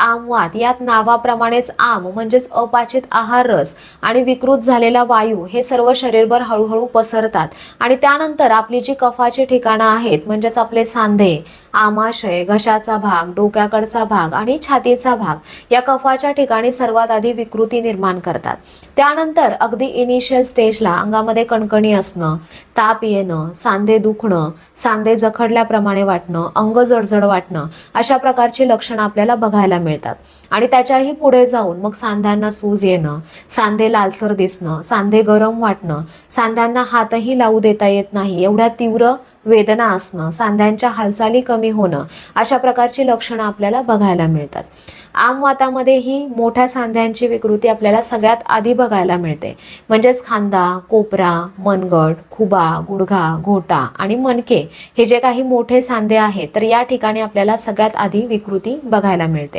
आमवात यात नावाप्रमाणेच आम म्हणजेच अपाचित आहार रस आणि विकृत झालेला वायू हे सर्व शरीरभर हळूहळू पसरतात. आणि त्यानंतर आपली जी कफाची ठिकाणं आहेत म्हणजेच आपले सांधे आमाशय घशाचा भाग डोक्याकडचा भाग आणि छातीचा भाग या कफाच्या ठिकाणी सर्वात आधी विकृती निर्माण करतात. त्यानंतर अगदी इनिशियल स्टेजला अंगामध्ये कणकणी असणं ताप येणं सांधे दुखणं सांधे जखडल्याप्रमाणे वाटणं अंग जडजड वाटणं अशा प्रकारची लक्षणं आपल्याला बघायला मिळतात. मिळतात. आणि त्याच्याही पुढे जाऊन मग सांध्यांना सूज येणं सांधे लालसर दिसणं सांधे गरम वाटणं सांध्यांना हातही लावू देता येत नाही एवढ्या तीव्र वेदना असणं सांध्यांच्या हालचाली कमी होणं अशा प्रकारची लक्षणं आपल्याला बघायला मिळतात. आमवातामध्ये ही मोठ्या सांध्यांची विकृती आपल्याला सगळ्यात आधी बघायला मिळते. म्हणजेच खांदा कोपरा मनगट खुबा गुडघा घोटा आणि मनके हे जे काही मोठे सांधे आहेत तर या ठिकाणी आपल्याला सगळ्यात आधी विकृती बघायला मिळते.